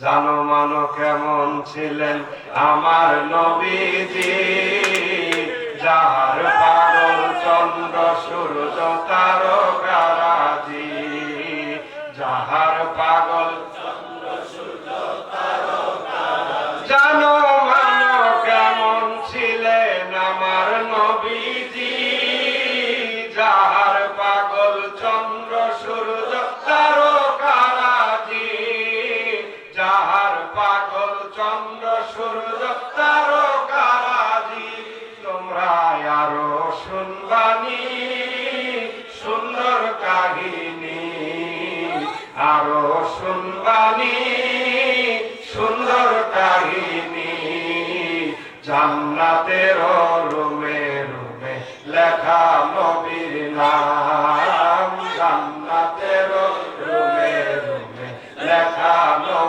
জানো মানো কেমন ছিলেন আমার নবীজি? যাহার পাগল চন্দ্র, সূর্য তারকারাজি যাহার পাগল মানো কেমন ছিলেন আমার নবীজি? যাহার পাগল চন্দ্র, সূর্য পাগল চন্দ্র, সূর্য তারকারাজি তোমরা আরও শুনবানি সুন্দর কাহিনী। আরও শুনবানি সুন্দর কাহিনী। জান্নাতের রুমে রুমে লেখা নবীর নাম। জান্নাতের রুমে রুমে লেখা